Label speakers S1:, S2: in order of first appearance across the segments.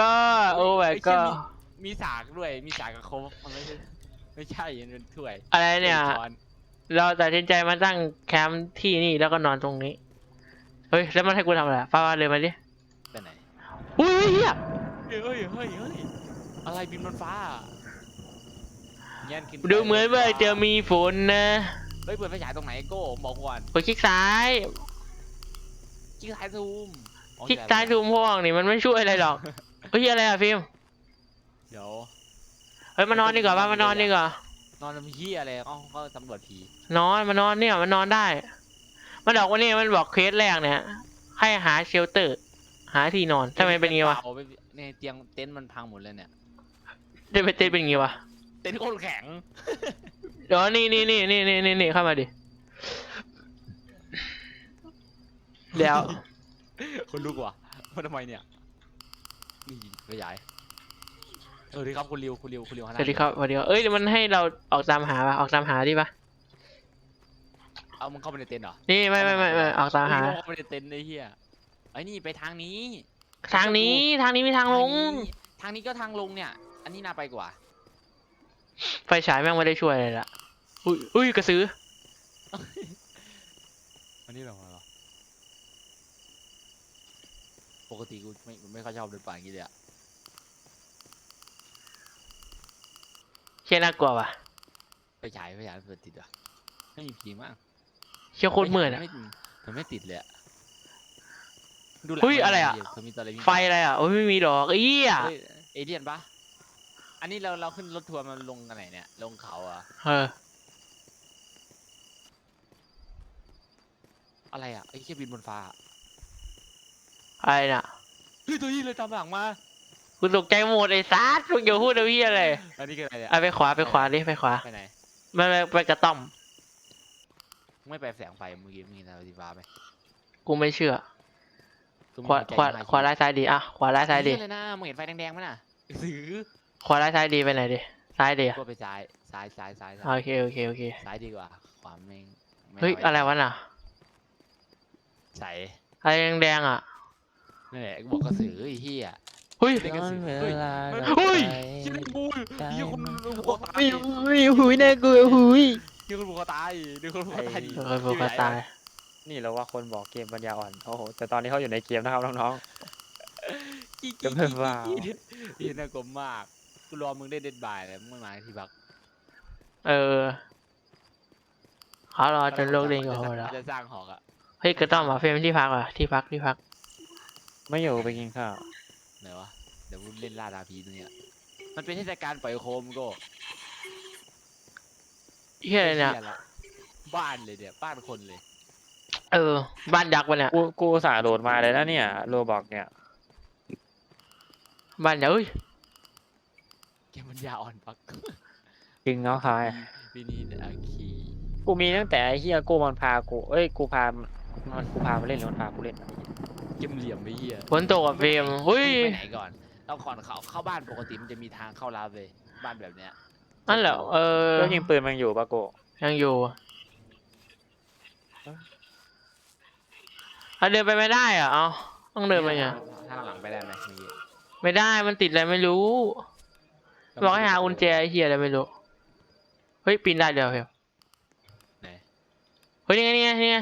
S1: ก็โอ้ my
S2: ไอ้เหี้ย
S1: god
S2: มีมีสากด้วย มีสากกับโคกมันไม่ใช่ไม่ใช่มันเป็นถ้วย
S1: อะไรเนี่ย
S2: ป็ช้อน
S1: เราตัดสินใจมาตั้งแคมป์ที่นี่แล้วก็นอนตรงนี้ เฮ้ย แล้วมันให้กูทำอะไรฟ้าเลยมาดิ
S2: ไปไหน
S1: อุ้ยเฮีย
S2: เฮ้ยเฮ้ยเฮ้ยเฮ้ยอะไรบินบนฟ้าเงี้ยขึ้นไป
S1: ดูเหมือนว่าจะมีฝนนะ
S2: เฮ้ยเปิดไฟฉายตรงไหนโก้บอกก่อน
S1: กดคลิกซ้าย
S2: คลิกซ้ายซูมอ๋อ
S1: คลิกซ้ายซูมพวกนี่มันไม่ช่วยอะไรหรอก เฮ้ยอะไรอะฟิล์ม
S2: เดี๋ยว
S1: เฮ้ยมานอนดีกว่าป่ะมานอนดีกว่า
S2: นอนทำเหี้ยอะไรเอ้าเขาตำรวจผี
S1: นอนมานอนเนี่ยมันนอนได้ มันบอกว่านี่มันบอกเควสแรกเนี่ยให้หาเชลเตอร์ หาที่นอนทำไมเป็นงี้วะ
S2: อาไปเนี่ยเตียงเต็นท์มันพังหมดเลยเนี่ย
S1: ได้ไปเต้นเป็นงี้วะ
S2: เต็นท์โคตรแข็ง
S1: เดี๋ยวนี่นี่นี่นี่นี่นี่นี่เข้ามาดิเดี๋ยว
S2: คนลุกว่ะว่าทำไมเนี่ย นี่ขยายเออดีครับคุณริวคุณริวคุณริว
S1: สวัสดีครับสวัสดีครับเอ้ยมันให้เราออกตามหาป่ะออกตามหาดิป่ะ
S2: เอามึงเข้าไปในเต็นท์เหรอ
S1: นี่ไม่ไม่ไม่ไม่ออกตามหา
S2: เออเข้าไปในเต็นท์ไอ้เหี้ยไอ้นี่ไปทางนี้
S1: ทางนี้ทางนี้มีทางลง
S2: นี้ทางนี้ก็ทางลงเนี่ย อันนี้น่าไปกว่า
S1: ไฟฉายแม่งไม่ได้ช่วยอะไรละอุ้ยอุ้ยกระสือ
S2: อันนี้แบบว่าเหรอป กติกูไม่ไม่ค่อยชอบเดินป่าอย่างนี้เลยอะ
S1: เชี่ยน่ากลัวว่ะ
S2: ไปฉายไปฉายเปิดติดอะไม่มีผีมาก
S1: เชี่ยโคตรมืดอะ
S2: ไม่มันไม่ติดเลยอะดูหลัง
S1: เฮ้ย
S2: มัน
S1: อะไรอะ
S2: ดิเขามีตัวอะไรวิ่ง
S1: ไฟอะไรอะโอ้ยไม่มีดอกเอี้ย
S2: เฮ้ยเอเดียนปะอันนี้เราเราขึ้นรถทัวร์มันลงกันไหนเนี่ยลงเขาอะ
S1: เออ
S2: อะไรอะไอ้แค่บินบนฟ้า
S1: อะ ไรน่ะ
S2: เฮ้ยตัวนี้เลยตามหลังมา
S1: กูตกใจหมดไอ้ซัดมึงอย่าพูดนะพี่อะไร
S2: อันนี้คืออะไรเนี่ย
S1: เอาไปขวาไปขวาดิไปขวา
S2: ไปไหน
S1: ไม่ไปไปกระต้อม
S2: ไม่ไปแสงไฟเมื่อกี้มีอะไรสีฟ้าไหม
S1: กูไม่เชื่อ
S2: คือ
S1: ขวา
S2: มันใจ
S1: ขวา
S2: มก
S1: ขวาร้ายซ้ายดีอะขวาร้ายซ้ายดี
S2: นี่เลยนะมึงเห็นไฟแดงๆไหมน่ะสือ
S1: ขวาร้ายซ้ายดีไปไหนดิซ้ายดีอะ
S2: ก็ไปซ้ายซ้ายซ้ายซ้ายซ้าย
S1: โอเคโอเคโอเค
S2: ซ้ายดีกว่าขวาแม่งม่
S1: เฮ้ยาอะไรวะน่ะ
S2: ใส
S1: อะไรแดงๆอะ
S2: นั่นแหละกูบอกกระสือไอ้เหี้ย
S1: เฮ้ย
S2: เด็กกระสือเฮ้ย
S1: เฮ้ย
S2: ชิบกูยี่คนผูกคอตาย
S1: มีหุยแน่กูหุย
S2: ยี่คนผูกคอตายดูคนผูกคอตายดิ
S1: เออโฟกัสตาย
S3: นี่เราว่าคนบอกเกมปัญญาอ่อนโอ้โหแต่ตอนนี้เขาอยู่ในเกมนะครับน้อง
S2: กี้
S3: จะ
S2: กี้
S3: ไม่
S2: กี้
S3: ว่า
S2: กี้ยี่น่ากลัวมากกูรอมึงได้เด็ดบายเลยมึงไม่มาที่พัก
S1: เออเขารอจนโลกเล่นกับเราแล้ว
S2: จะสร้างหอกอะ
S1: เฮ้ยกระต้อมมาเฟรมที่พักอะที่พักที่พัก
S3: ๆ ไม่อยู่ไปกินข้าว
S2: ไหนวะ เดี๋ยวกูเล่นล่าดาพีตัวเนี้ยมันเป็นเทศกาลปล่อยโคมโก็
S1: เฮียอะไรเนี่ย
S2: ละบ้านเลยเนี่ยบ้านคนเลย
S1: เออ บ้านยักษ์วะเนี่ย
S3: กูกูอุตสาห์โหลดมาเลยนะเนี่ยโรบอกเนี่ย
S1: บ้านยักษ์เอ้ย
S2: เกมมันยาอ่อนปัก
S3: จริงเนาะคาย
S2: วินีเดอะคี
S3: กูมีตั้งแต่ไอ้เฮียกูมันพากู เอ้ย กูพามันกูพามาเล่นหรือมันพากูเล่น
S2: เกมเหลี่ยมไปเหี้ย
S1: ฝนตกอะเฟรมเฮ้ย
S2: ไปไหนก่อนเราก่อนเขาเข้าบ้านปกติมันจะมีทางเข้าลาเลยบ้านแบบเนี้ย
S1: นั่นเหรอเออ
S3: แล้วยิงปืนมันอยู่ปะกู
S1: ยังอยู่เอาเดินไปไม่ได้เหรอะเอาต้องเดินไปไง
S2: ทางหลังไปได้ไหมเมื่อกี้
S1: ไม่ได้มันติดอะไรไม่รู้ บอกให้หากุญแจไอ้เฮียอะไรไม่รู้ เฮ้ยปีนได้เดี๋ยวเฟรม
S2: ไหน
S1: เฮ้ยนี่ไงนี่ไงนี่ไง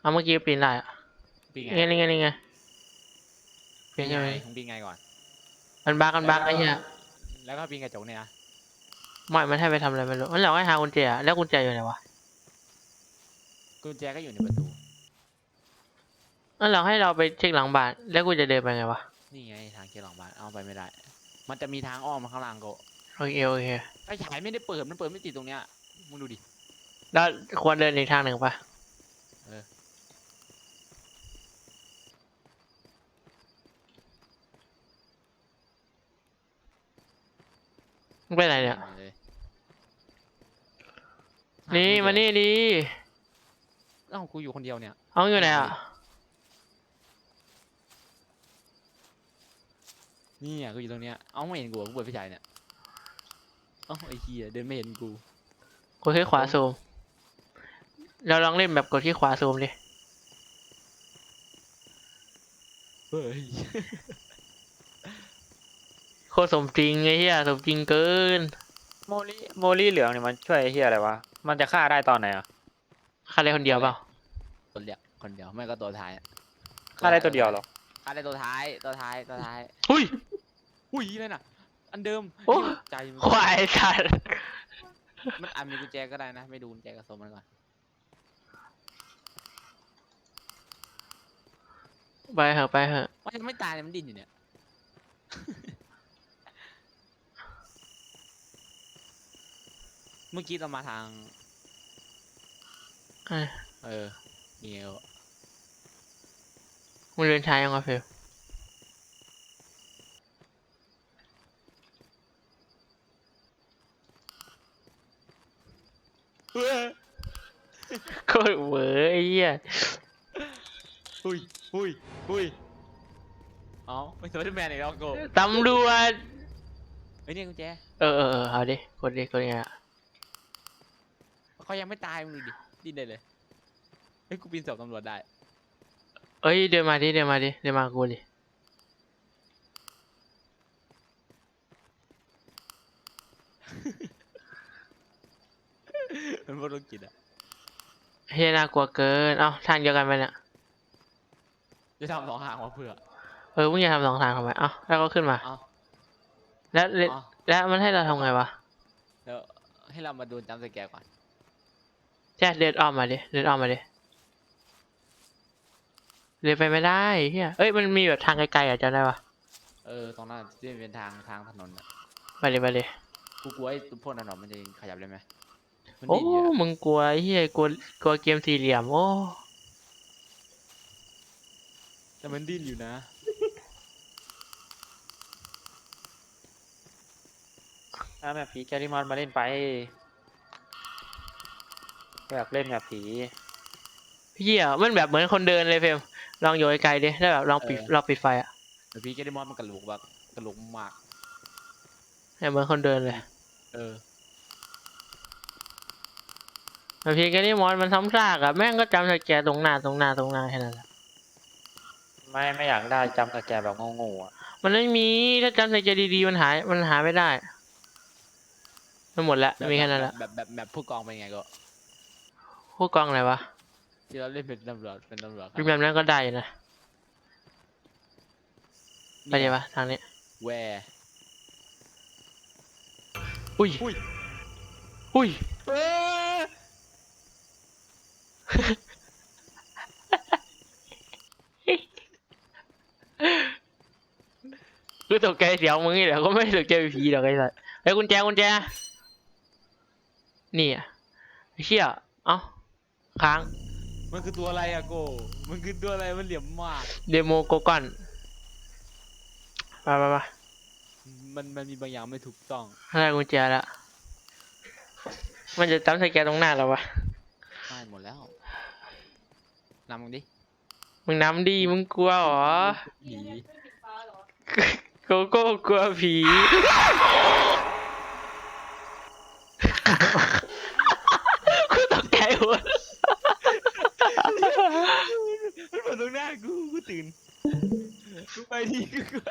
S1: เอาเมื่อกี้ปีนได้อะ
S2: ปีไง
S1: นี่ไงนี่ไงนี่ไงปี
S2: ปี
S1: น
S2: ไง
S1: ใช่ไหม
S2: ของปีไงก่อน
S1: มันบักกันบักไอ้เหี้ย
S2: แล้วก็ปีกระจกเนี่ยนะ
S1: ไม่มันให้ไปทำอะไรไม่รู้มันหลอกให้หากุญแจอะแล้วกุญแจอยู่ไหนวะ
S2: กุญแจก็อยู่ในประตู
S1: มันหลอกให้เราไปเช็คหลังบ้าน แล้วกูจะเดินไปไงวะ
S2: นี่ไงทางเกียร์หลังบ้านเอาไปไม่ได้ มันจะมีทางอ้อมมาข้างล่างก็
S1: โอเคโอเค
S2: ไอ้ฉายไม่ได้เปิดมันเปิดไม่ติดตรงเนี้ยมึงดูดิ
S1: แล้วควรเดินอีกทางหนึ่งปะ
S2: เออ
S1: มึงไปไหนเนี่ย
S2: มาเลย
S1: นี่มานี่ดี
S2: เอ้ากูอยู่คนเดียวเนี่ย
S1: เอาอยู่ไหนอะ
S2: นี่อะกูอยู่ตรงเนี้ย เอ้าไม่เห็นกูอะกูเปิดไฟฉายเนี่ย เอ้าไอ้เหี้ยเดินไม่เห็นกู
S1: กดที่ขวาซูม เราลองเล่นแบบกดที่ขวาซูมดิ
S2: เฮ้ย
S1: โคตรสมจริงไอ้เหี้ยสมจริงเกิน
S3: โมลี่โมลี่เหลืองเนี่ยมันช่วยไอ้เฮียอะไรวะ มันจะฆ่าได้ตอนไหนอะ
S1: ฆ่าได้คนเดียวเปล่า
S2: คนเดียวคนเดียวไม่ก็ตัวท้ายอะ
S3: ฆ่าได้ตัวเดียวเหรอ
S2: ฆ่าได้ตัวท้ายตัวท้ายตัวท้าย
S1: หุ้ย
S2: อุ้ยเลยน่ะ อันเดิม
S1: โอ้
S2: นี่ใจมัน
S1: ควายสัตว์
S2: มันอาจมีกุญแจก็ได้นะ ไม่ดูกุญแจกระสมมันก่อน
S1: ไปเหอะไปเหอะ
S2: มันยังไม่ตายเลยมันดิ้นอยู่เนี่ย เมื่อกี้เรามาทาง
S1: เอ้ย
S2: เออเงี้ยว
S1: มึงเรียนชายยังวะเฟล
S2: เฮ้ย
S1: โคตรเหวอไอ้เหี้ย
S2: หุยหุยหุยเอ้าไม่สไปเดอร์แมนอีกแล้วโก
S1: ตำรวจ
S2: เฮ้ยเนี่ยกุญแจ
S1: เออเออเออเอาดิกดดิกดยังไงอะ
S2: เขายังไม่ตายมึงดูดิดิ้นได้เลยเฮ้ยกูปีนเสาตำรวจได้
S1: เอ้ยเดินมาดิเดินมาดิเดินมากูดิ
S2: มันว่าโรคจิตอะ
S1: เฮียน่ากลัวเกินเอ้าทางเดียวกันไปเนี่ย
S2: จะทำสองทางมาเพื่อ
S1: เออมึงอย่าทำสองทางทำไมเอ้าแล้วก็ขึ้นมา
S2: เอ้า
S1: แล้วแล้ว
S2: เอ้า
S1: แล้วมันให้เราทำไงวะ
S2: เดี๋ยวให้เรามาดูจำสแกร์ก่อน
S1: แจ๊ดเดินอ้อมมาดิเดินอ้อมมาดิเดินไปไม่ได้เฮียเอ้ยมันมีแบบทางไกลๆอะจำได้ปะ
S2: เออตรงนั้นที่เป็นทางทางถนนอะ
S1: ไปเลยไปเลย
S2: กูกลัวไอ้พวกถนนมันจะขยับได้ไหมมัน
S1: โอ้
S2: ดิ้นอยู่อะ
S1: มึงกลัวไอ้เฮียกลัวกลัวเกมสี่เหลี่ยมโอ้
S2: แต่มันดิ้นอยู่นะ
S3: ถ้าแบบผีแกริมอนมาเล่นไป อยากเล่นแบบผี
S1: เฮียมันแบบเหมือนคนเดินเลยเฟรมลองโยนไกลๆดิแล้วแบบลองปิดลองปิดไฟอะ
S2: แต่พี่แกดิมอนมันกระโหลกแบบกระโหลกมาก
S1: เนี่ยเหมือนคนเดินเลย
S2: เออ
S1: แต่เพียงแค่นี้มอนมันซ้ำซากอะแม่งก็จำสแกนตรงหน้าตรงหน้าตรงหน้าแค่นั้นแหละ
S3: ไม่ไม่อยากได้จำสแกร์แบบโง่ๆอะ
S1: มันไม่มีถ้าจำสแกนดีๆมันหายมันหาไม่ได้ มันหมดแล้วมีแค่นั้นแหละ
S2: แบบแบบแบบผู้กองเป็นไงก็
S1: ผู้กองไหนวะ
S2: ที่เราเล่นเป็นตำรวจเป็นตำรวจ
S1: รูปแบบนั้นก็ได้อยู่นะไปเดี๋ยวปะทางนี้
S2: แวร์
S1: อุ้ย
S2: อุ้ย
S1: อุ้ย
S2: เอ้ย
S1: คือตกใจเสียวมึงนี่แหละก็ไม่ตก ค้าง
S2: มันคือตัวอะไรอะโก มันคือตัวอะไร มันเหลี่ยมมาก
S1: เดโมโกกอนไปไปไป
S2: มันมันมีบางอย่างไม่ถูกต้อง
S1: ได้กุญแจแล้วมันจะจำสแกนตรงหน้าเราวะ
S2: ไม่หมดแล้วนำมึงดิ
S1: มึงน้ำดีมึงกลัวเหรอ
S2: ผี
S1: โกโก้กลัวผีกูตกใจหมด
S2: มันมาตรงหน้ากูกู ตื่นกูไปทีกูกลัว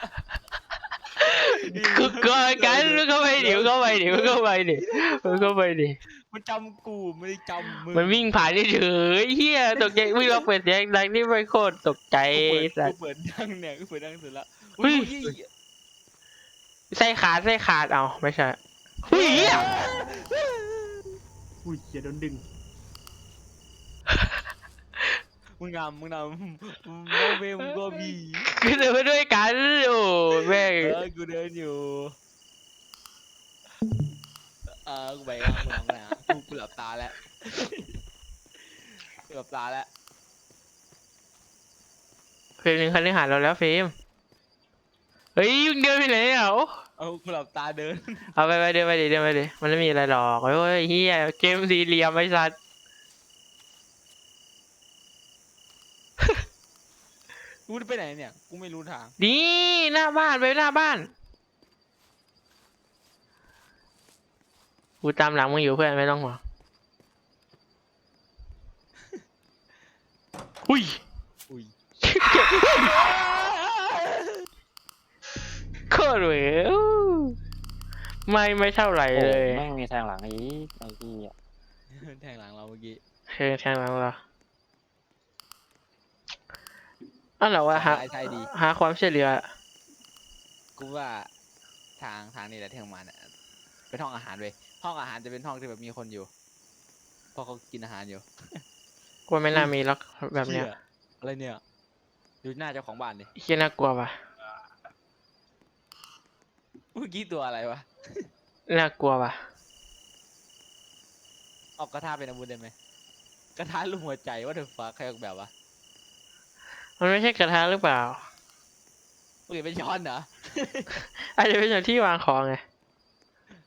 S1: กูกลัวกันมึงเข้าไปดิมึงเข้าไปดิมึงเข้าไปดิมึงเข้าไปดิ
S2: มันจำกูไม่ได้จำมึง
S1: มันวิ่งผ่านเฉยๆเฮียตกใจวิ่งมาเปิดเสียงดังนี่ไม่โคตรตกใจ
S2: กูเปิด
S1: สัส
S2: กูเปิดดังเนี่ยกูเปิดดังสุดละ
S1: เฮ้ยไส้ขาดไส้ขาดเอาไม่ใช่เฮ้ยเหี้ย
S4: อุ้ยเขียโดนดึง
S2: มึงนำมึงนำมึงโมเวมึงก็มี
S1: คือเดินไปด้วยกันโอ้แม่ง
S2: เออกูเดินอยู่เออกูไปแล้วกูนำไปแล้วกูกูหลับตาแล้วกูหลับตาแล้ว
S1: เฟรมหนึ่งคันนี้หาเราแล้วเฟรมเฮ้ยมึงเดินไปไหนอะโอ้
S2: เอากูหลับตาเดิน
S1: เอาไปไปเดินไปดิเดินไปดิมันไม่มีอะไรหรอกโอ้ยเฮียเกมสี่เหลี่ยมไอ้สัส
S2: กูไปไหนเนี่ย กูไม่รู้ทาง
S1: ดีหน้าบ้านไปหน้าบ้าน กูตามหลังมึงอยู่เพื่อนไม่ต้องห่วงอุ้ย
S2: อุ้ย
S1: ตรเหวยอู้ไม่ไม่เท่าไหร่
S3: โอ้
S1: เลย
S3: ไม่งมีทางหลังอีกไอ้เหี้ย
S2: แทงหลังเราเมื่อกี้
S1: เคยแทงหลังเรา อ้าวเหรอวะหา
S2: ใช่ใช่ดี
S1: หาความช่วยเหลือ
S2: กูว่าทางทางนี้แหละที่ของมันอะเป็นห้องอาหารเว้ยห้องอาหารจะเป็นห้องที่แบบมีคนอยู่เพราะเขากินอาหารอยู่
S1: กลัวไม่น่ามีล็อกแบบเนี้ย
S2: หี้อะไรเนี่ยดูหน้าเจ้าของบ้านดิ
S1: เฮียน่ากลัวว่ะ
S2: เมื่อกี้ตัวอะไรวะ
S1: น่ากลัวว่ะ
S2: ออกกระทะเป็นอาวุธได้ไหมกระทะลูกหัวใจว่าเธอฟ้าใครออกแบบวะ
S1: มันไม่ใช่กระทะหรือเปล่า
S2: มึงเห็นเป็นช้อนเหรอ
S1: อาจจะเป็นอย่างที่วางของไง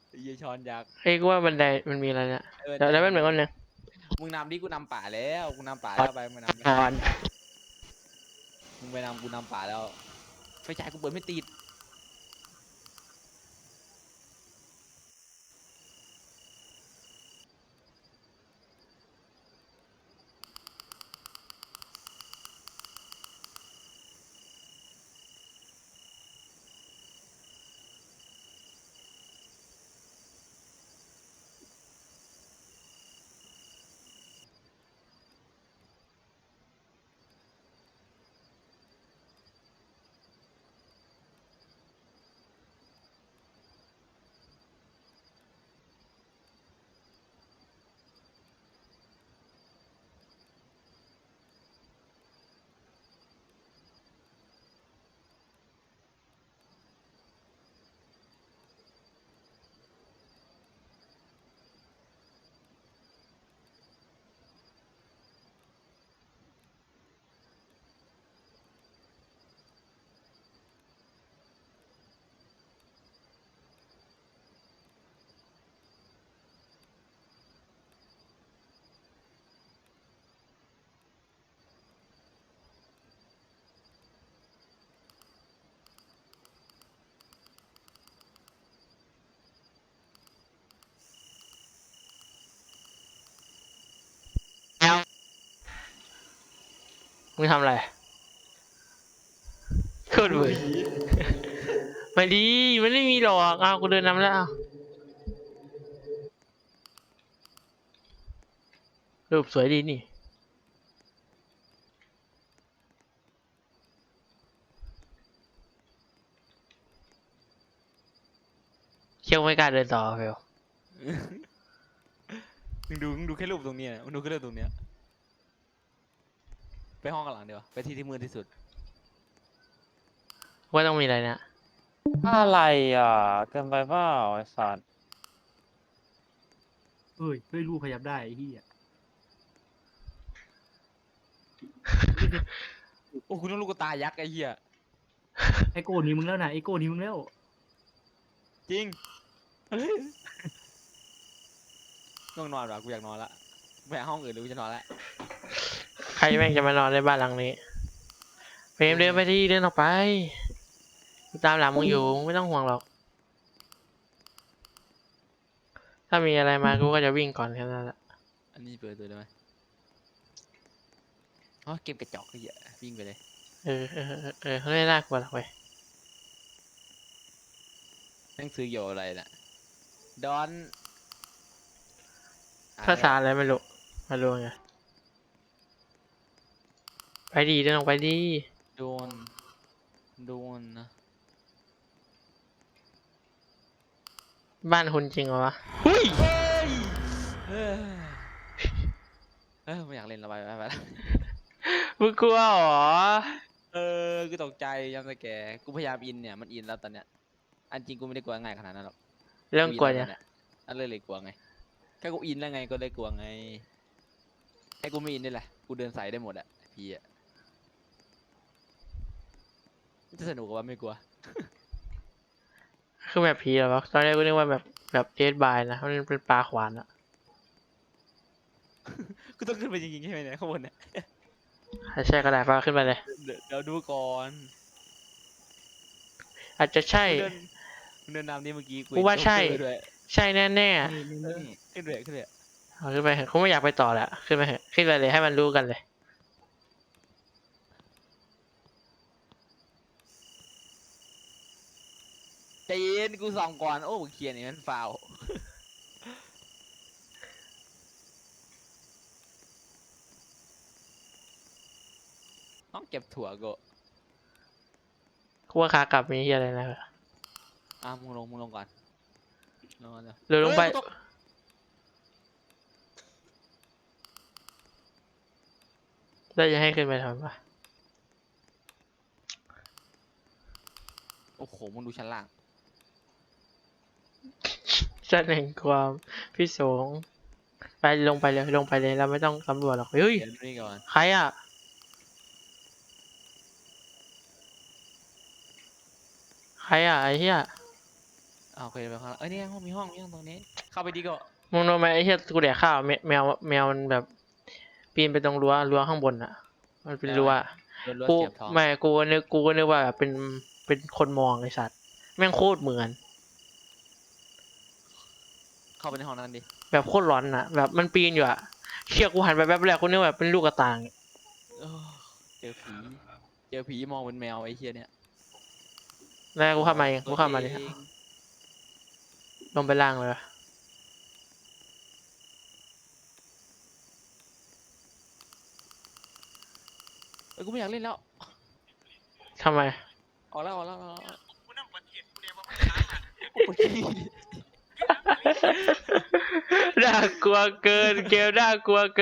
S2: ไอ้เหี้ยช้อนยักษ์
S1: เอ้ยกูว่าบันไดมันมีอะไรเนี่ย
S2: ออ
S1: เดี๋ยวเดี๋ยวเป็นเหมือนกันหนึ่ง
S2: มึงนำดิกูนำป่าแล้วกูนำป่าแล้วไปมึงนำดิ
S1: อ่อน
S2: มึงไปนำกูนำป่าแล้วไฟฉายกูเปิดไม่ติด
S1: มึงทำอะไรโคตรเบื่อไม่ดีมันไม่มีหรอกอ้าวกูเดินนำแล้วอ้าวรูปสวยดีนี่เชี่ยวไม่กล้าเดินต่อเฟล
S2: มึงดูมึงดูแค่รูปตรงเนี้ยมึงดูแค่รูปตรงเนี้ย ไปห้องกันหลังเดียวาไปที่ที่มืดที่สุด
S1: ว่าต้องมีอะไรเนี่ย
S3: อะไรอะ เกินไปเปล่าไอ้สัตว์
S4: เฮ้ยเฮ้ยลูกขยับได้ไอ้เหี้ย
S2: โอ้คุณต้องลูกกระตายยักษ์ไอ้เหี้ย
S4: ไอโก้หนี่มึงแล้วนะไอโก้หนี่มึงแล้ว
S2: จริงง่วงนอนว่ะกูอยากนอนละไปหาห้องอื่นหรือกูจะนอนละ
S1: ใครแม่งจะมานอนในบ้านหลังนี้เฟรมเดินไปที่เดินออกไปกูตามหลังมึงอยู่มึงไม่ต้องห่วงหรอก ถ้ามีอะไรมากูก็จะวิ่งก่อนแค่นั้นแหละ
S2: อันนี้เปิดตัวได้ไหมอ๋อเกมกระจอกไอ้เหี้ยวิ่งไปเลย
S1: เออเออเออเออไม่น่ากลัวหรอกเว้ย
S2: หนังสือเกี่ยวอะไรน่ะดอน
S1: ภาษาอะไรไม่รู้มารู้ไง ไปดีเดินออกไปดี
S2: โดน โดนนะ
S1: บ้านคุณจริงเหรอวะหุ้ย
S2: เออเออไม่อยากเล่นและไปไปไปละ
S1: มึงกลัวเหรอ
S2: เออกูตกใจยามสแกร์กูพยายามอินเนี่ยมันอินแล้วตอนเนี้ย อันจริงกูไม่ได้กลัวง่ายขนาดนั้นหรอก
S1: เรื่องกลัวเนี่ย
S2: อันเลยเลยกลัวไงแค่กูอินแล้วไงก็เลยกลัวไงแค่กูไม่อินนี่แหละ กูเดินสายได้หมดอะพี่อะ จะสนุกกว่าไม่กลัว
S1: คือแบบผีเหรอวะตอนแรกกูนึกว่าแบบแบบเดดบายนะมันเป็นปลาขวานอะ
S2: กูต้องขึ้นไปจริงๆใช่ไหมเนี่ยข้างบนเนี่ย
S1: ใช่ก็ได้ปลาขึ้นไปเลย
S2: เดี๋ยวเดี๋ยวดูก่อน
S1: อาจจะใช่
S2: เดินเดินนำนี่เมื่อกี้
S1: กูว่าใช่
S2: เห็นโจ๊กเกอร์ด้วย
S1: ใช่แน่
S4: นี่นี่
S2: เอ
S4: นี่
S2: อขึ้นเลยขึ้นเลย
S1: ๆเอาขึ้นไปเถอะกูไม่อยากไปต่อแล้วขึ้นไปเถอะขึ้นไปเลยให้มันรู้กันเลย
S2: ใจเย็นกูส่องก่อน โอ้เขียนนี่มันฟาวล์ต้องเก็บถั่วโกะ
S1: กูว่าขากลับมีเฮียอะไรนะ
S2: อะมึงลงมึงลงก่อนลงก่อนเดี๋ยว
S1: เรือลงไป
S2: เฮ้ยกูตก
S1: แล้วจะให้ขึ้นไปทำไมวะ
S2: โอ้โหมึงดูชั้นล่าง
S1: ชั้นแห่งความพิศงไปลงไปเลยลงไปเลยเราไม่ต้องสำรวจหรอกเฮ้ย
S2: เดี๋ยวนี่ก่อน
S1: ใครอะใครอะไอ้เหี้ย
S2: เอาเคยไปข้างล่างเอ้ยนี่ไงห้องมีห้องมีห้องตรงนี้ เข้าไปดีก็
S1: มึงรู้ไหมไอ้เหี้ยกูแดกข้าวแมแมวแมวมันแบบปีนไปตรงรั้วรั้วข้างบนอะ มันเป็นรั้ว
S2: โดนรถ
S1: กู
S2: เสียบท้อง
S1: ไม่กูนึกกูก็นึกว่าแบบเป็นเป็นคนมองไอ้สัตว์แม่งโคตรเหมือน
S2: เข้าไปในห้องนั้นดิ
S1: แบบโคตรร้อนอะแบบมันปีนอยู่อะเชี่ยกูหันไปแป๊บแรกกูนึกว่าเป็นลูกกระต่าย
S2: เออเจอผี เจอผีมองเป็นแมวไอ้เฮียเนี่ย
S1: แล้วกูเข้ามาเองกูเข้ามาเลย
S2: ตัวอง
S1: ลงไปล่างเลยวะ
S2: เอ้ยกูไม่อยากเล่นแล้ว
S1: ทำไม
S2: ออกแล้วออกแล้วออกแล้วโอ้ย
S1: น่ากลัวเกินเกมน่ากลัวเกิน